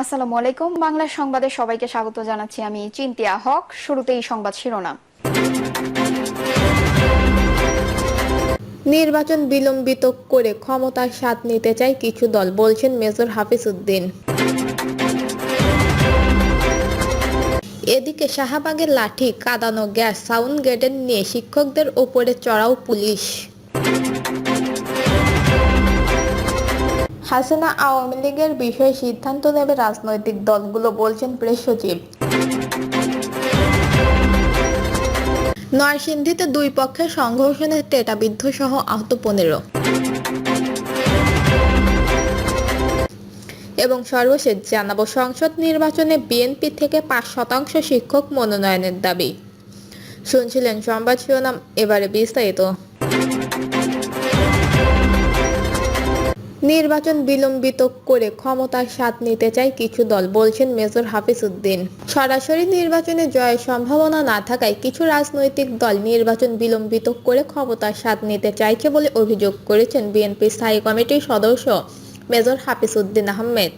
আসসালামু আলাইকুম। বাংলা সংবাদে সবাইকে স্বাগত জানাচ্ছি আমি চিন্তিয়া হক। শুরুতেই সংবাদ শিরোনাম। নির্বাচন বিলম্বিত করে ক্ষমতার স্বাদ নিতে চায় কিছু দল, বলছেন মেজর হাফিজ উদ্দিন। এদিকে শাহবাগের লাঠি, কাঁদানো গ্যাস, সাউন্ড গ্রেডের নিয়ে শিক্ষকদের ওপরে চড়াও পুলিশ। হাসিনা আওয়ামী লীগের বিষয়ে সিদ্ধান্ত নেবে রাজনৈতিক দলগুলো বলছেন প্রেস সচিব। নরসিংদীতে দুই পক্ষের সংঘর্ষণে টেটাবিদ্ধ সহ আহত পনেরো। এবং সর্বশেষ জানাব, সংসদ নির্বাচনে বিএনপি থেকে পাঁচ শতাংশ শিক্ষক মনোনয়নের দাবি। শুনছিলেন সংবাদ শিরোনাম, এবারে বিস্তারিত। নির্বাচন বিলম্বিত করে ক্ষমতার স্বাদ নিতে চায় কিছু দল, বলছেন মেজর হাফিজ উদ্দিন। সরাসরি নির্বাচনে জয়ের সম্ভাবনা না থাকায় কিছু রাজনৈতিক দল নির্বাচন বিলম্বিত করে ক্ষমতার স্বাদ নিতে চাইছে বলে অভিযোগ করেছেন বিএনপি স্থায়ী কমিটির সদস্য মেজর হাফিজ উদ্দিন আহমেদ।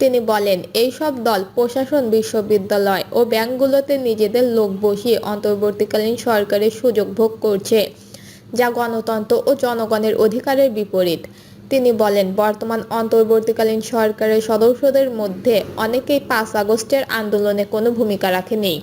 তিনি বলেন এই সব দল প্রশাসন, বিশ্ববিদ্যালয় ও ব্যাংকগুলোতে নিজেদের লোক বসিয়ে অন্তর্বর্তীকালীন সরকারের সুযোগ ভোগ করছে, যা গণতন্ত্র ও জনগণের অধিকারের বিপরীত। তিনি বলেন, বর্তমান অন্তর্বর্তীকালীন সরকারের সদস্যদের মধ্যে অনেকেই পাঁচ আগস্টের আন্দোলনে কোনো ভূমিকা রাখেনি।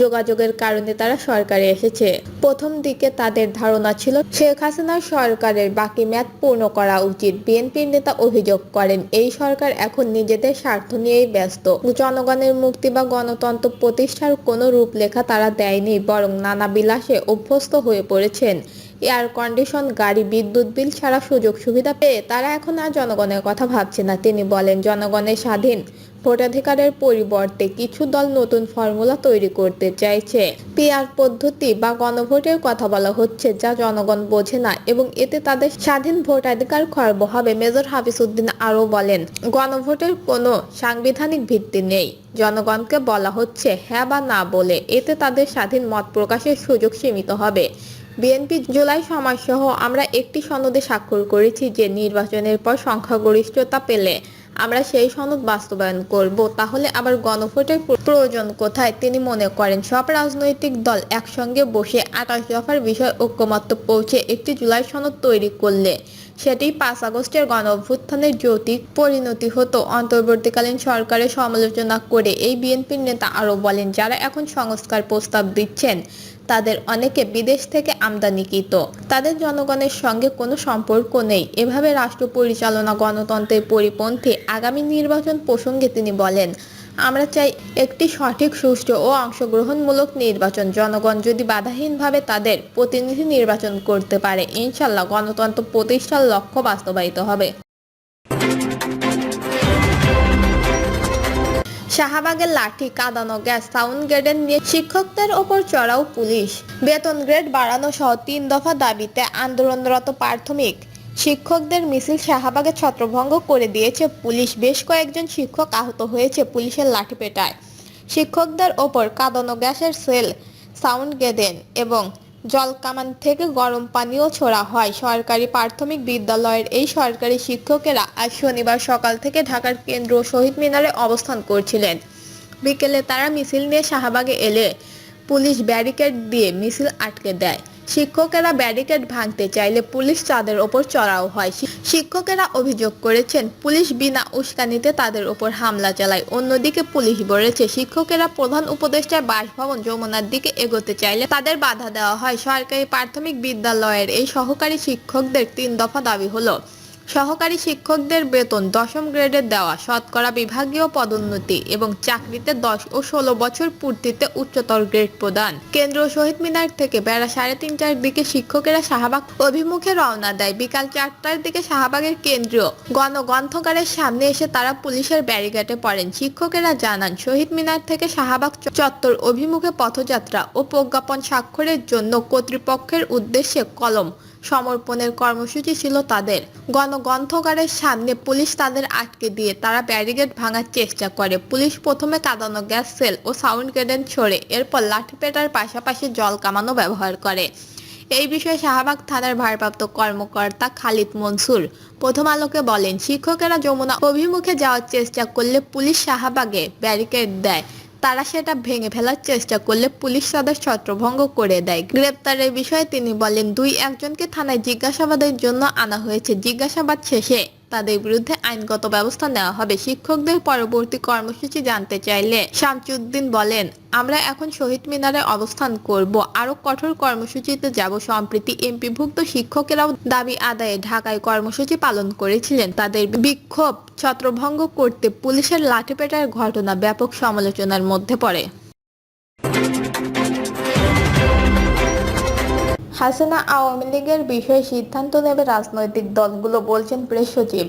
যোগাযোগের কারণে তারা সরকারে এসেছে। প্রথম দিকে তাদের ধারণা ছিল, শেখ হাসিনার সরকারের বাকি মেয়াদ পূর্ণ করা উচিত। বিএনপির নেতা অভিযোগ করেন, এই সরকার এখন নিজেদের স্বার্থ নিয়েই ব্যস্ত। জনগণের মুক্তি বা গণতন্ত্র প্রতিষ্ঠার কোনো রূপলেখা তারা দেয়নি, বরং নানা বিলাসে অভ্যস্ত হয়ে পড়েছেন। এয়ার কন্ডিশন, গাড়ি, বিদ্যুৎ বিল ছাড়া সুযোগ সুবিধা পেয়ে তারা এখন আর জনগণের কথা ভাবছে না। তিনি বলেন জনগণের স্বাধীন, ভোটাধিকারের পরিবর্তে কিছু দল নতুন ফর্মুলা তৈরি করতে চাইছে। পিআর পদ্ধতি বা গণভোটের কথা বলা হচ্ছে যা জনগণ বোঝে না এবং এতে তাদের স্বাধীন ভোটাধিকার খর্ব হবে, মেজর হাফিজ উদ্দিন আরও বলেন। গণভোটের কোনো সাংবিধানিক ভিত্তি নেই। জনগণকে বলা হচ্ছে হ্যাঁ বা না বলে এতে তাদের স্বাধীন মত প্রকাশের সুযোগ সীমিত হবে। বিএনপি জুলাই সমাজসহ আমরা একটি সনদে স্বাক্ষর করেছি যে নির্বাচনের পর সংখ্যাগরিষ্ঠতা পেলে আমরা সেই সনদ বাস্তবায়ন করব। তাহলে আবার গণভোটের প্রয়োজন কোথায়? তিনি মনে করেন, সব রাজনৈতিক দল একসঙ্গে বসে আকাশ দফার বিষয় ঐক্যমত্য পৌঁছে একটি জুলাই সনদ তৈরি করলে সেটি পাঁচ আগস্টের গণ অভ্যুত্থানের যৌতিক পরিণতি হতো। অন্তর্বর্তীকালীন সরকারের সমালোচনা করে এই বিএনপির নেতা আরও বলেন, যারা এখন সংস্কার প্রস্তাব দিচ্ছেন তাদের অনেকে বিদেশ থেকে আমদানিকৃত তাদের জনগণের সঙ্গে কোনো সম্পর্ক নেই। এভাবে রাষ্ট্র পরিচালনা গণতন্ত্রের পরিপন্থী আগামী নির্বাচন প্রসঙ্গে তিনি বলেন, আমরা চাই একটি সঠিক, সুষ্ঠু ও অংশগ্রহণমূলক নির্বাচন। জনগণ যদি বাধাহীনভাবে তাদের প্রতিনিধি নির্বাচন করতে পারে, ইনশাল্লাহ গণতন্ত্র প্রতিষ্ঠার লক্ষ্য বাস্তবায়িত হবে। শাহবাগের লাঠি, কাঁদানো গ্যাস, সাউন্ড গ্রেডের নিয়ে শিক্ষকদের ওপর চড়াও পুলিশ। বেতন গ্রেড বাড়ানো সহ তিন দফা দাবিতে আন্দোলনরত প্রাথমিক শিক্ষকদের মিছিল শাহবাগে ছত্রভঙ্গ করে দিয়েছে পুলিশ। বেশ কয়েকজন শিক্ষক আহত হয়েছে পুলিশের লাঠিপেটায়। শিক্ষকদের ওপর কাঁদানো গ্যাসের সেল, সাউন্ড গেদেন এবং জলকামান থেকে গরম পানিও ছোড়া হয়। সরকারি প্রাথমিক বিদ্যালয়ের এই সরকারি শিক্ষকেরা আজ শনিবার সকাল থেকে ঢাকার কেন্দ্র শহীদ মিনারে অবস্থান করছিলেন। বিকেলে তারা মিছিল নিয়ে শাহবাগে এলে পুলিশ ব্যারিকেড দিয়ে মিছিল আটকে দেয়। শিক্ষকেরা ব্যারিকেড ভাঙতে চাইলে পুলিশ তাদের ওপর চড়াও হয়। শিক্ষকেরা অভিযোগ করেছেন, পুলিশ বিনা উস্কানিতে তাদের ওপর হামলা চালায়। অন্যদিকে পুলিশ বলেছে, শিক্ষকেরা প্রধান উপদেষ্টার বাসভবন যমুনার দিকে এগোতে চাইলে তাদের বাধা দেওয়া হয়। সরকারি প্রাথমিক বিদ্যালয়ের এই সহকারী শিক্ষকদের তিন দফা দাবি হলো সহকারী শিক্ষকদের বেতন দশম গ্রেডের দেওয়া শতকরা বিভাগীয় পদোন্নতি এবং চাকরিতে দশ ও ষোলো বছর পূর্তিতে উচ্চতর গ্রেড প্রদান। কেন্দ্র শহীদ মিনার থেকে বেড়া সাড়ে তিনটার দিকে শিক্ষকেরা শাহবাগ অভিমুখে রওনা দেয়। বিকাল চারটার দিকে শাহবাগের কেন্দ্রীয় গণগ্রন্থকারের সামনে এসে তারা পুলিশের ব্যারিকেডে পড়েন। শিক্ষকেরা জানান, শহীদ মিনার থেকে শাহবাগ চত্বর অভিমুখে পথযাত্রা ও প্রজ্ঞাপন স্বাক্ষরের জন্য কর্তৃপক্ষের উদ্দেশ্যে কলম সমর্পণের কর্মসূচি ছিল তাদের। গণগ্রন্থগারের সামনে পুলিশ তাদের আটকে দিয়ে তারা ব্যারিকেড ভাঙার চেষ্টা করে। পুলিশ প্রথমে কাঁদানো গ্যাস, সেল ও সাউন্ড গ্রেনেড ছড়ে এরপর লাঠিপেটার পাশাপাশি জল কামানো ব্যবহার করে। এই বিষয়ে শাহবাগ থানার ভারপ্রাপ্ত কর্মকর্তা খালিদ মনসুর প্রথম আলোকে বলেন, শিক্ষকেরা যমুনা অভিমুখে যাওয়ার চেষ্টা করলে পুলিশ শাহবাগে ব্যারিকেড দেয়। তারা সেটা ভেঙে ফেলার চেষ্টা করলে পুলিশ তাদের ছত্রভঙ্গ করে দেয়। গ্রেপ্তারের বিষয়ে তিনি বলেন, দুই একজনকে থানায় জিজ্ঞাসাবাদের জন্য আনা হয়েছে। জিজ্ঞাসাবাদ শেষে তাদের বিরুদ্ধে আইনগত ব্যবস্থা নেওয়া হবে। শিক্ষকদের পরবর্তী কর্মসূচি জানতে চাইলে শামসুদ্দিন বলেন, আমরা এখন শহীদ মিনারে অবস্থান করব। আরও কঠোর কর্মসূচিতে যাব। সম্প্রতি এমপিভুক্ত শিক্ষকেরাও দাবি আদায়ে ঢাকায় কর্মসূচি পালন করেছিলেন। তাদের বিক্ষোভ ছত্রভঙ্গ করতে পুলিশের লাঠিপেটার ঘটনা ব্যাপক সমালোচনার মধ্যে পড়ে। হাসিনা আওয়ামী লীগের বিষয়ে সিদ্ধান্ত নেবে রাজনৈতিক দলগুলো বলছেন প্রেস সচিব।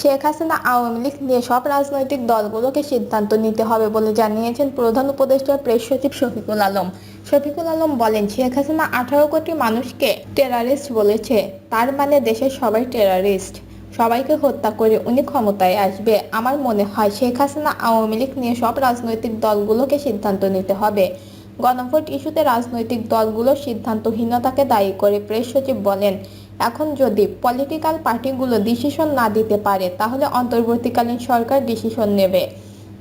শেখ হাসিনা আওয়ামী লীগ নিয়ে সব রাজনৈতিক দলগুলোকে সিদ্ধান্ত নিতে হবে বলে জানিয়েছেন প্রধান উপদেষ্টা প্রেস সচিব শফিকুল আলম। শফিকুল আলম বলেন, শেখ হাসিনা আঠারো কোটি মানুষকে টেরারিস্ট বলেছে। তার মানে দেশের সবাই টেরারিস্ট সবাইকে হত্যা করে উনি ক্ষমতায় আসবে। আমার মনে হয় শেখ হাসিনা আওয়ামী লীগ নিয়ে সব রাজনৈতিক দলগুলোকে সিদ্ধান্ত নিতে হবে। গণভোট ইস্যুতে রাজনৈতিক দলগুলো সিদ্ধান্তহীনতাকে দায়ী করে প্রেস সচিব বলেন, এখন যদি পলিটিক্যাল পার্টিগুলো ডিসিশন না দিতে পারে, তাহলে অন্তর্বর্তীকালীন সরকার ডিসিশন নেবে।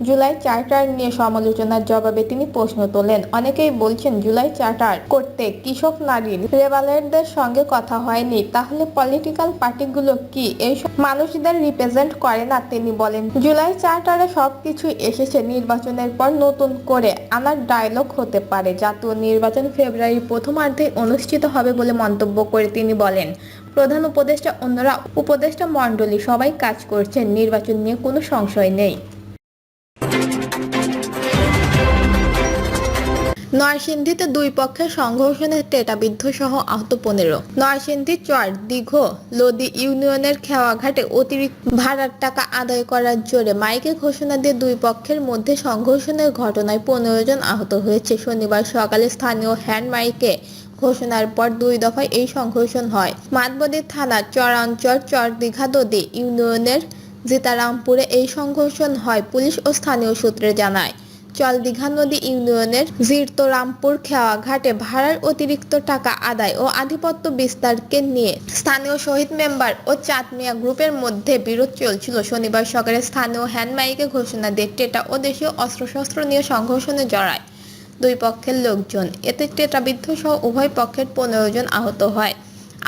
জুলাই চার্টার নিয়ে সমালোচনার জবাবে তিনি প্রশ্ন তোলেন। অনেকেই বলছেন, জুলাই চার্টার করতে কৃষক নারী রেবালারদের সঙ্গে কথা হয়নি। তাহলে পলিটিক্যাল পার্টিগুলো কি এইসব মানুষদের রিপ্রেজেন্ট করে না? তিনি বলেন, জুলাই চার্টারে সবকিছু এসেছে নির্বাচনের পর নতুন করে। আনার ডায়লগ হতে পারে, জাতীয় নির্বাচন ফেব্রুয়ারি প্রথমার্ধে অনুষ্ঠিত হবে বলে মন্তব্য করে তিনি বলেন, প্রধান উপদেষ্টা অন্যরা, উপদেষ্টা মণ্ডলী সবাই কাজ করছেন, নির্বাচন নিয়ে কোনো সংশয় নেই। নরসিংদীতে দুই পক্ষের সংঘর্ষণে টেটাবিদ্ধ সহ আহত পনেরো। নরসিংদী চর দীঘ লোদি ইউনিয়নের খেওয়াঘাটে অতিরিক্ত ভাড়ার টাকা আদায় করার জোরে মাইকে ঘোষণা দিয়ে দুই পক্ষের মধ্যে সংঘর্ষণের ঘটনায় পনেরো জন আহত হয়েছে। শনিবার সকালে স্থানীয় হ্যান্ড মাইকে ঘোষণার পর দুই দফায় এই সংঘর্ষণ হয়। মাতবদী থানার চরাঞ্চর চর দীঘা দদি ইউনিয়নের জিতারামপুরে এই সংঘর্ষণ হয়, পুলিশ ও স্থানীয় সূত্রে জানায়। চল দীঘা নদী ইউনিয়নের জিরতরামপুর খেওয়া ঘাটে ভাড়ার অতিরিক্ত টাকা আদায় ও আধিপত্য বিস্তারকে নিয়ে স্থানীয় শহীদ মেম্বার ও চাঁদমিয়া গ্রুপের মধ্যে বিরোধ চলছিল। শনিবার সকালে স্থানীয় হ্যান্ডমাইকে ঘোষণা দিয়ে টেটা ও দেশীয় অস্ত্রশস্ত্র নিয়ে সংঘর্ষণে জড়ায় দুই পক্ষের লোকজন। এতে টেটাবিদ্ধ সহ উভয় পক্ষের পনেরো জন আহত হয়।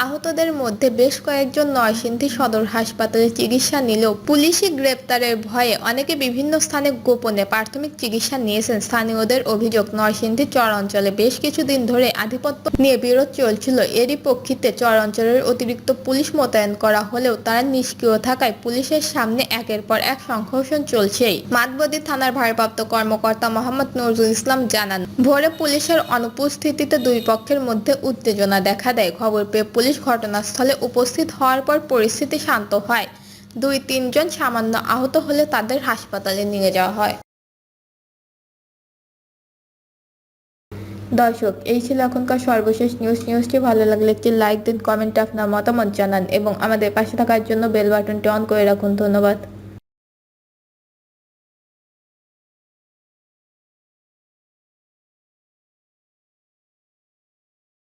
আহতদের মধ্যে বেশ কয়েকজন নরসিংদী সদর হাসপাতালে চিকিৎসা নিলেও পুলিশি গ্রেপ্তারের ভয়ে অনেকে বিভিন্ন স্থানে গোপনে প্রাথমিক চিকিৎসা নিয়েছেন। স্থানীয়দের অভিযোগ, নরসিংদী চর অঞ্চলে বেশ কিছুদিন ধরে আধিপত্য নিয়ে বিরোধ চলছিল। এরই প্রেক্ষিতে চর অঞ্চলের অতিরিক্ত পুলিশ মোতায়েন করা হলেও তারা নিষ্ক্রিয় থাকায় পুলিশের সামনে একের পর এক সংঘর্ষণ চলছেই। মাতবদী থানার ভারপ্রাপ্ত কর্মকর্তা মোহাম্মদ নজরুল ইসলাম জানান, ভোরে পুলিশের অনুপস্থিতিতে দুই পক্ষের মধ্যে উত্তেজনা দেখা দেয়। খবর পেয়ে পুলিশ ঘটনাস্থলে উপস্থিত হওয়ার পর পরিস্থিতি শান্ত হয়। দুই, তিনজন সামান্য আহত হলে তাদের হাসপাতালে নিয়ে যাওয়া হয়। দর্শক, এই ছিল এখনকার সর্বশেষ নিউজ নিউজটি ভালো লাগলে একটি লাইক দিন কমেন্ট আপনার মতামত জানান এবং আমাদের পাশে থাকার জন্য বেল বাটনটি অন করে রাখুন। ধন্যবাদ।